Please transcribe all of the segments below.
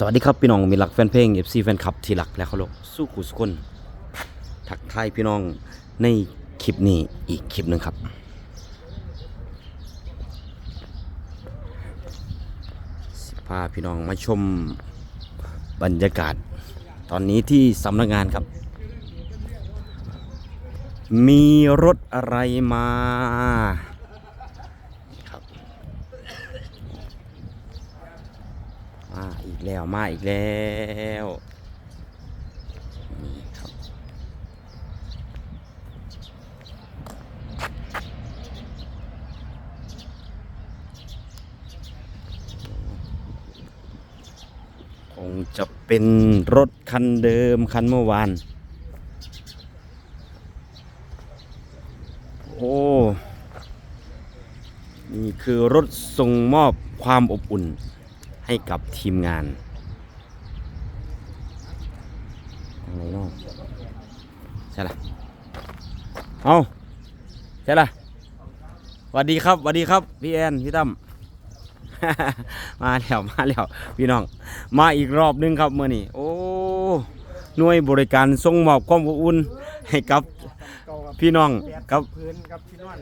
สวัสดีครับพี่น้องมีหลักแฟนเพลง FC แฟนคลับที่รักและเคารพสู้กุลทักทายพี่น้องในคลิปนี้อีกคลิปหนึ่งครับสิพาพี่น้องมาชมบรรยากาศ ตอนนี้ที่สำนักงานครับ มีรถอะไรมาครับ มาอีก แล้วมาอีกแล้วนี่ครับคงจะเป็นรถคันเดิมคันเมื่อวานโอ้นี่คือรถส่งมอบความอบอุ่น ให้กับทีมงานอะไรเนาะใช่ละเอาใช่ละสวัสดีครับสวัสดีครับ พี่แอน พี่ตั้มมาแล้วมาแล้วพี่น้อง มาอีกรอบนึงครับเมื่อนี้โอ้หน่วยบริการส่งมอบความอบอุ่นให้กับพี่น้องแปดครับพื้นครับที่นอน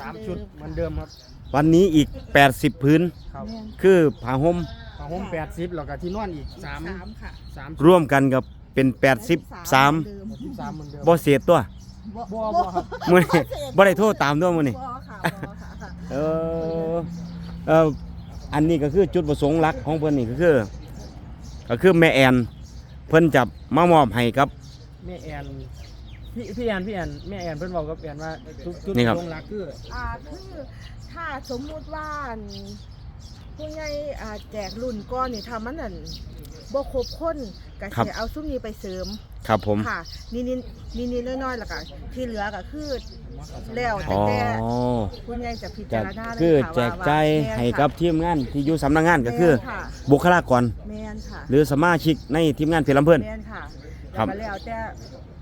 สามชุดเหมือนเดิมครับวันนี้อีก 80 พื้น ครับคือผ้าห่มผ้าห่มแปดสิบแล้วก็ที่นอนอีกสามสามค่ะสามร่วมกันกับเป็น 83สิบสามเหมือนเดิมบ่เสียตัวบ่บ่บ่ครับมื้อนี้บ่ได้โทษตามด้วยมื้อนี้บ่ค่ะบ่ค่ะเออเอออันนี้ก็คือจุดประสงค์หลักของเพิ่นนี่ก็คือ ก็คือแม่แอน เพิ่นจะมามอบให้กับแม่แอน พี่พี่แอนพี่แอนแม่แอนเพิ่นบอกกับแอนว่าจุดจุดนี่ครับ ลงรักคืออ่าคือถ้าสมมุติว่าผู้ใหญ่อ่าแจกรุ่นก้อนนี่ทำมันนั่นบ่ครบคนก็ครับสิเอาซุ้มนี้ไปเสริมครับผม ค่ะนี่นี่นี่นี่น้อยๆแล้วก็ที่เหลือก็คือแล้วแต่อ๋อแต่ผู้ใหญ่จะพิจะจารณาเลยคือค่ะแจกจ่ายว่าว่าให้กับทีมงานที่อยู่สำนักงานก็คือ แม่นค่ะบุคลากร แม่นค่ะ หรือสมาชิกในทีมงานเพลินลำเพิ่นแม่นค่ะครับ แล้วก็แล้วแต่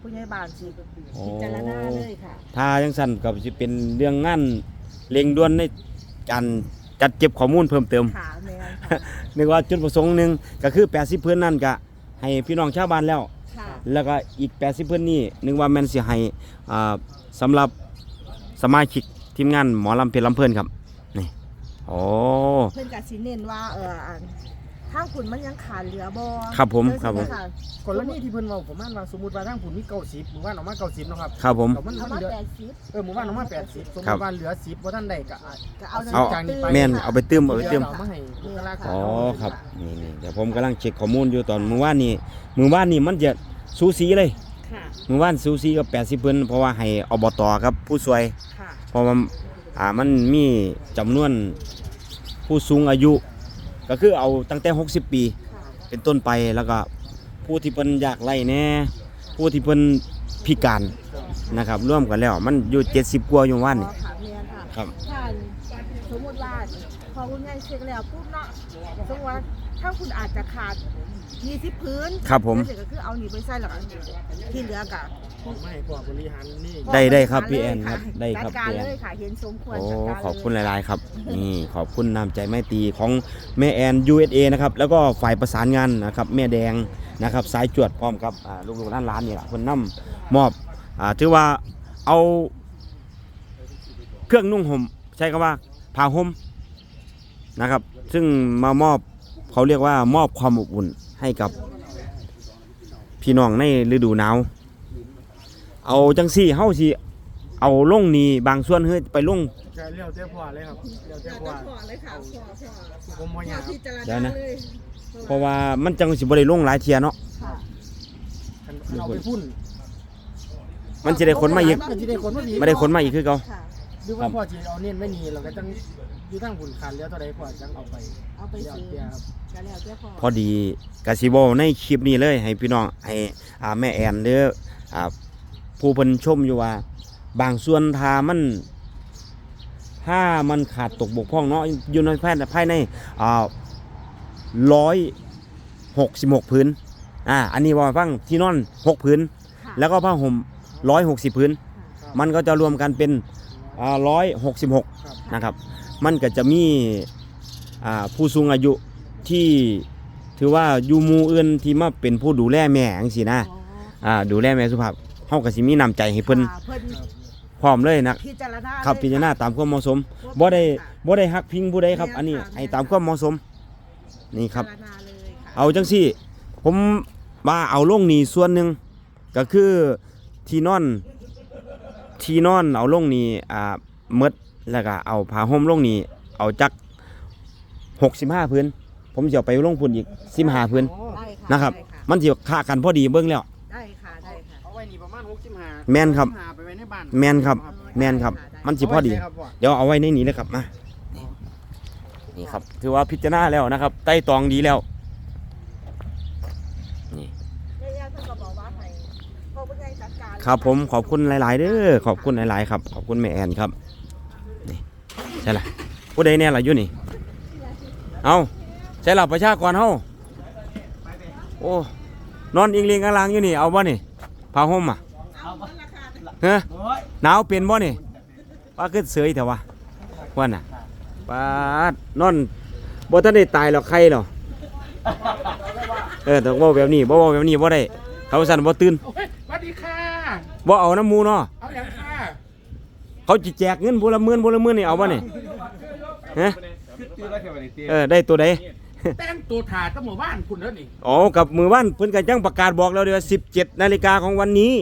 ผู้ใหญ่บ้านสิโอ้พิจารณาเลยค่ะถ้าจังซั่นก็สิเป็นเรื่องงานเร่งด่วนในการจัดเก็บข้อมูลเพิ่มเติมค่ะแม่นค่ะนึกว่าจุดประสงค์หนึ่งก็คือ 80พื้นนั่นก็ให้พี่น้องชาวบ้านแล้ว ค่ะแล้วก็อีก 80พื้นนี่นึกว่าแม่นสิให้อ่าสำหรับสมาชิกทีมงานหมอลำเพลินลำเพิ่นครับนี่โอ้ เพิ่นก็สิเน้นว่าเอออัน ทางคุณมันยังขาดเหลือบ่ครับผมเพิ่นสิครับผมค่ะกรณีที่เพิ่นเว้าผมว่าสมมุติว่าทางผุนมีเก้าสิบหมู่บ้านออกมาเก้าสิบเนาะครับครับผม แต่มันเอามันมาเหลือแปดสิบเออหมู่บ้านออกมาแปดสิบสมมครับติว่าเหลือสิบบ่ท่านใดก็อาจ ก็เอาเอา จากนี้ไป แม่นเอาไปเติมเอาไปเดี๋ยวเติมเรามาให้บุคลากรอ๋อครับนี่นี่เดี๋ยวผมกำลังเช็คข้อมูลอยู่ตอนมื้อวานนี้มื้อวานนี้มันจะสูสีเลยค่ะ มื้อวานสูสีกับ80เพิ่นเพราะว่าให้อบตครับผู้ช่วย ค่ะ เพราะว่าอ่ามันมีจำนวนผู้สูงอายุ ก็คือเอาตั้งแต่ 60 ปีค่ะเป็นต้นไปแล้วก็ผู้ที่เพิ่นอยากไล่แน่ผู้ที่เพิ่นพิการนะครับร่วมกันแล้วมันอยู่ 70กว่าอยู่วันอ๋นี่อค่ะแม่นค่ะครับถ้าสมมุติว่าพอคุณยายเช็คแล้วปุ๊บเนาะสมมุติว่าถ้าคุณอาจจะขาด20พื้นครับผมแล้วเดี๋ยวก็คือเอานี่ไปใส่แล้วก็ที่เหลือก็ ไม่ให้พวกบริหารนี่ได้ได้ครับพี่แอนครับได้ครับจัดการพี่แอน เลยค่ะเห็นสมควรโอ้จัดการเลยขอบคุณหลาย ๆ ครับ นี่ขอบคุณน้ำใจไม่ตรีของแม่แอน USA นะครับ แล้วก็ฝ่ายประสานงานนะครับแม่แดงนะครับสายจวดพร้อมกับอ่าลูกๆร้านร้านๆนี่แหละคนนำมอบอ่าถือว่าเอาเครื่องนุ่งห่มใช้คำว่าผ้าห่มนะครับ ซึ่งมามอบเขาเรียกว่ามอบความอบอุ่นให้กับพี่น้องในฤดูหนาว เอาจังสี่เฮาสิเอาลงนี่บางส่วนเฮ้ยไปลง จะเลี้ยวเจ้าพ่อเลยครับเลี้ยวเดี๋เจ้ายวพ่อจะขอเลยค่ะขอขอผมบ่อยากพิจารเดี๋ยวณานะ เลยเพราะว่ามันจังสิบ่ได้ลงหลายเทียเนาะ ค่ะเอาไปพุ่นมันสิได้ขนมาอีก มันจะได้คนมาอีกไม่ได้ขนมาอีกคือเก่า ค่ะ หรือว่าพ่อจะเอาเน้นไว้นี่เราก็ต้องอยู่ทางหุ่นคันแล้วเท่าใดพ่อจังเอาไปเอาไปเดี๋ยวซื้อเดี๋ยวครับก็แล้วแต่พอพอดีกสิบในคลิปนี้เลย ให้พี่น้องให้อ่าแม่แอนหรืออ่า ผู้เพิ่นชมอยู่ว่า บางส่วนถ้ามัน ถ้ามันขาดตกบกพร่องเนาะอยู่ในภายในภายในอ่าร้อยหกสิบหกพื้นอ่าอันนี้ว่าฟังที่นอนหกพื้นค่ะแล้วก็ผ้าห่มร้อยหกสิบพื้นครับมันก็จะรวมกันเป็นร้อยหกสิบหกครับนะครับ มันก็จะมีอ่าผู้สูงอายุที่ถือว่าอยู่หมู่อื่นที่มาเป็นผู้ดูแลแม่จังซี่นะอ๋ออ่าดูแลแม่สุภาพ เฮาก็สิมีน้ำใจให้เพิ่นค่ะเพิ่นพร้อมเลยนะพิจารณาครับเลยพิจารณาค่ะตามความเหมาะสมบ่ได้บ่ได้ฮักพิงผู้ใดครับ อันนี้แม่นค่ะให้ตามความเหมาะสม นี่ครับพิจารณาเลยค่ะเอาจังซี่ ผมว่าเอาลงนี่ส่วนหนึ่งก็คือที่นอนที่นอนเอาลงนี่อ่าหมดแล้วก็เอาผ้าห่มลงนี่เอาจัก65พื้น ผมจะเอาไปลงพุ่นอีก15พื้น ได้ค่ะนะครับได้ค่ะมันสิค่ากันพอดีเบิ่งแล้ว ได้ค่ะได้ค่ะ เอา ไว้นี่ประมาณ65แม่นครับ65ไปไว้ในบ้านแม่นครับ แม่นครับ มันสิพอดี เาไว้ใส่ครับพ่อเดี๋ยวเอาไว้ในนี้เลยครับมา นี่ครับ ถือว่าพิจารณาแล้วนะครับไต่ตองดีแล้วนี่แม่ย่าเพิ่นก็บอกว่าให้พ่อผู้ใหญ่จัดการครับผมขอบคุณหลาย ๆเด้อขอบคุณหลาย ๆ ครับ ขอบคุณแม่แอนครับ นี่ใช่ละผู้ใดแน่ล่ะอยู่นี่ เอาใช่ละประชากรเฮาโอ้ นอนอิงเลียงกลางอยู่นี่ เอาบ่นี่ผ้าห่มอะเอาเพิ่น ราคาเฮ้หนาวเป็นบ่นี่ว่าขึ้นเสยแต่ว่าว่าน่ะปาดนอนบ่ทันได้ตายหรอกใครหรอกเออต้องเว้าแบบนี้บ่เว้าแบบนี้บ่ได้เขาสั่นบ่ตื่นโอ้ยสวัสดีค่ะบ่เอาน้ำหมูเนาะเอาอย่างค่ะเขาจิแจกเงินบุละหมื่นบุละหมื่นนี่เอาบ่นี่ฮะเออได้ตัวใดแต่งตัวถ่าตั้งหมู่บ้านคุณเด้อนี่อ๋อกับมือว่านเพิ่นก็ยังประกาศบอกแล้วเด้อ17นาฬิกาของวันนี้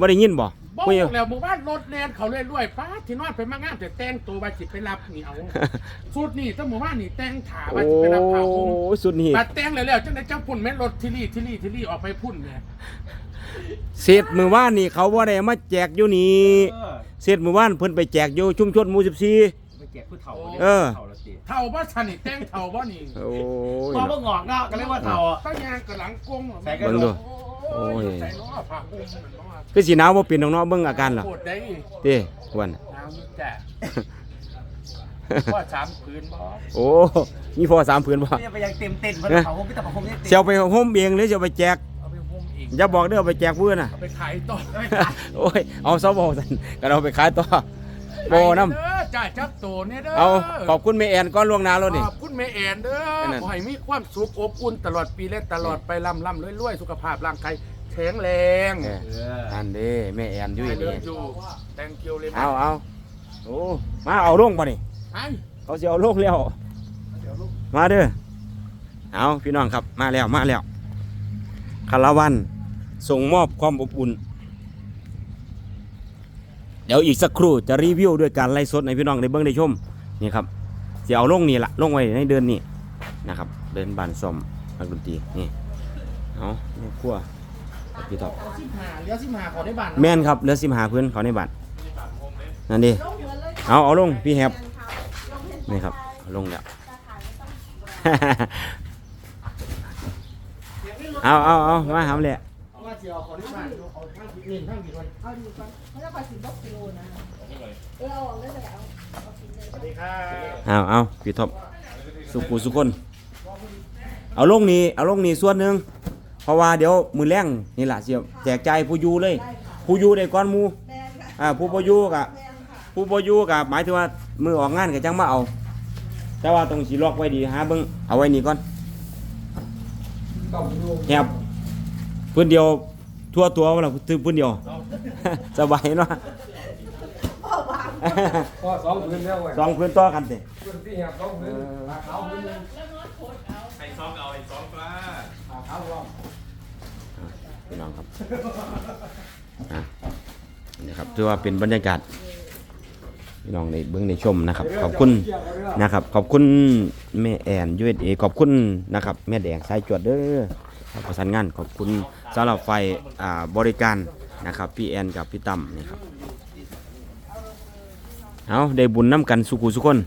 บ่ได้ยินบ่บอกคุยแล้วหมู่บ้านรถแลนเขาเรื่อยๆป้าที่นอนไปมางามแต่แต่งตัวไปสิไปรับนี่เอาสุดนี่ตั้งหมู่บ้านนี่แต่งถ่าไปโอ้สิไปรับผ้าห่มสุดนี่บัดแต่งแล้วๆจังได้จังพุ่นแม่นรถทิลี่ทิลี่ทิลี่ออกไปพุ่นเนี่ยเศษมือว่านนี่เขาบ่ได้เอามาแจกอยู่นี่เศษมือว่านเพิ่นไปแจกอยู่ชุมชนหมู่14ไปแจกผู้เฒ่าเออเฒ่าละสิเท่าบ่ทันนี่แต่งเท่าบ่นี่โอ้ยพอบ่งอกเนาะก็เรียกว่าเฒ่าอะต้องยางกับหลังกงใส่กระเบิ่งดูดูกโอ้ยโอ้ยใส่ล้อผ้าห่มมันล้อ คือสิหนาวบ่เป็นดอกเนาะเบิ่งอาการล่ะโคตรได้เด้ควรน้ำนี่จ้ะว่าสามคืนบ่โอ้มีพอสามผืนบ่เนี่ยไปยังเต็มเต็นท์เพราะเขาคงไม่แต่เขาคงไม่เต็มสิเอาไปห่มเองหรือสิเอาไปแจกเอาไปห่มอีกอย่าบอกเด้อเอาไปแจกเพื่อนน่ะ เอาไปขายต่อโอ้ยเอาซะบ่ซั่นก็เอาไปขายต่อบ่นำเด้อจ่ายจับโตเนี่ยเด้อเอาขอบคุณแม่แอนก่อนล่วงหน้าแล้วนี่ ขอบคุณแม่แอนเด้อแค่นั้นขอให้มีความสุขอบอุ่นตลอดปีและตลอดไปร่ำร่ำรวยๆสุขภาพร่างกาย แข็งแรงเออเอออันเด้แม่แอนอยู่ไอเลินี่ฟยู thank you เลยเอาเอาโอ้มาเอาลงบ่นี่ไอ้เขาสิเอาลงแล้วมาเด้อ เอาพี่น้องครับมาแล้วมาแล้วคารวันส่งมอบความอบอุ่น เดี๋ยวอีกสักครู่จะรีวิวด้วยการไล่สดให้พี่น้องได้เบิ่งได้ชมนี่ครับจะเอาลงนี่ละลงไว้ในเดือนนี้นะครับ เดินบานซ่อมนักดนตรีนี่เอาแม่ครัว พี่ท็อปสิบหาเลี้ยวสิบหาขอได้บ้านแม่นครับเหลือสิบหาพื้นเขาในบัตรนั่นดิเอาเอาลงพี่แฮบนี่ครับเอาลงแล้ว เอาเอาเอามาหามเลยว่าเจียวขอได้บ้านเอาข้างกินข้างกินวันเอาดีก่อนเพราะว่าสิบกิโลนะเออเอาออกเลยเลยเอาเอากินเลยสวัสดีครับเอาเอาพี่ท็อปสุกูสุคน เอาลงนี่เอาลงนี่ส่วนหนึ่ง เพราะว่าเดี๋ยวมือแรงนี่แหละเสียแจกใจายผู้อยูเลย ผู้อยูได้ก้อนหมูแมนค่ะอ่าผู้บ่อยูกะแมนค่ะผู้บ่อยู่กับหมายถึงว่ามือออกงานก็จังมาเอา แต่ว่าต้องสิล็อกไว้ดีหาเบิ่งเอาไว้นี่ก่อนแฮบพื้นเดียวทั่วตัวว่าล่ะถือพื้นเดียว สบายเนาะ พ่อวาง พอสองพื้นแล้วเว้ยสองพื้นต่อกันติพื้นที่แหบสองพื้นเอาพื้นพี่น้ องครับอะนี่ครับถือว่าเป็นบรรยากาศพี่น้องในเบิ่งในชมนะครับ ขอบคุณนะครับ ขอบคุณแม่แอนยูเอขอบคุณนะครับ แม่แดงสายจวดเด้อครับประสานงานขอบคุณสำหรับไฟอ่าบริการนะครับ พี่แอนกับพี่ตั้มนี่ครับเอาได้บุญน้ำกันสุขุสุคน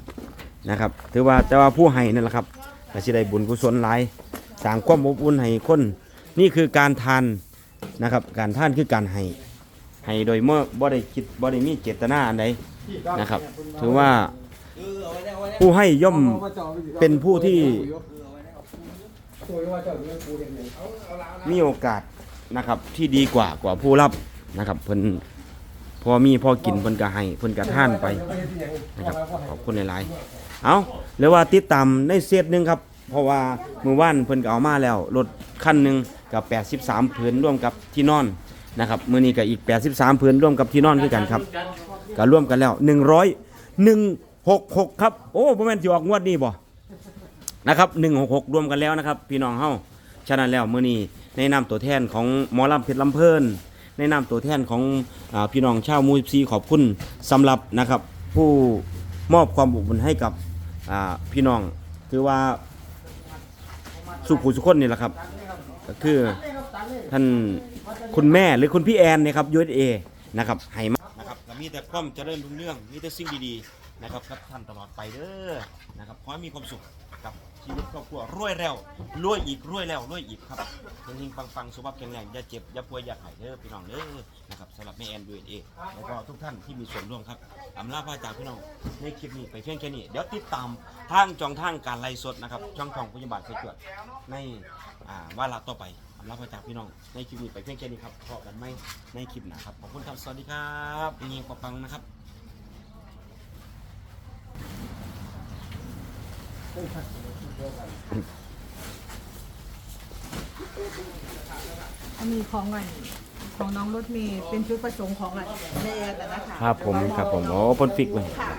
นะครับ ถือว่าแต่ว่าผู้ให้นั่นแหละครับก็สิได้บุญกุศลหลายสร้างความอบอุ่นให้คน นี่คือการทาน นะครับ การท่านคือการให้ให้โดยเมื่อบ่ได้คิดบ่ได้มีเจตนาอันใดนะครับ ถือว่าผู้ให้ย่อมเป็นผู้ที่มีโอกาสนะครับที่ดีกว่ากว่าผู้รับนะครับเพิ่นพอมีพอกินเพิ่นก็ให้เพิ่นก็ทานไปนะครับขอบคุณหลายๆเอาหรือว่าติดตามในเซตหนึงครับ เพราะว่ามือว่านเพิ่นก็เอามาแล้วรถคันหนึ่ง กับ 83ผืนร่วมกับที่นอนนะครับมื้อนี้ก็อีก 83ผืนร่วมกับที่นอนคือกันครับก็ร่วมกันแล้ว 100 166 ครับ โอ้บ่แม่นสิออกงวดนี้บ่นะครับ166 รวมกันแล้วนะครับ พี่น้องเฮาฉะนั้นแล้วมื้อนี้ในนามตัวแทนของหมอลำเพชรลำเพิ่นในนามตัวแทนของอพี่น้องชาวมูซีขอบคุณสำหรับนะครับ ผู้มอบความอบอุ่นให้กับพี่น้อง ถือว่าสุขุสุขคนนี่แหละครับ ก็คือท่านคุณแม่หรือคุณพี่แอนนะครับยูเอนะครับให้มานะครับมีแต่ความเจริญรุ่งเรืองมีแต่สิ่งดีๆนะครับกับท่านตลอดไปเด้อนะครับขอให้มีความสุขครับ ชีวิตครอบครัวรวยแล้วรวยอีกรวยแล้วรวยอีกครับเฮงๆปังๆสุขภาพแข็งแรงอย่าเจ็บอย่าป่วยอย่าหายเด้อพี่น้องเด้อนะครับสำหรับแม่แอน USA แล้วก็ทุกท่านที่มีส่วนร่วมครับอำลาพระจากพี่น้องในคลิปนี้ไปเพียงแค่นี้เดี๋ยวติดตามทางจองทางการไล่สดนะครับช่องทองพยาบาลไปตรวจในอ่าวาระต่อไปอำลาพระจากพี่น้องในคลิปนี้ไปเพียงแค่นี้ครับพบกันไหมในคลิปหน้าครับขอบคุณครับสวัสดีครับเงียบปังนะครับ อันนี้ของอันของน้องรถเมย์เป็นชุดประสงค์ของอันแม่แต่นะคะครับผมครับผมโอ้ปนฟิกเลยค่ะ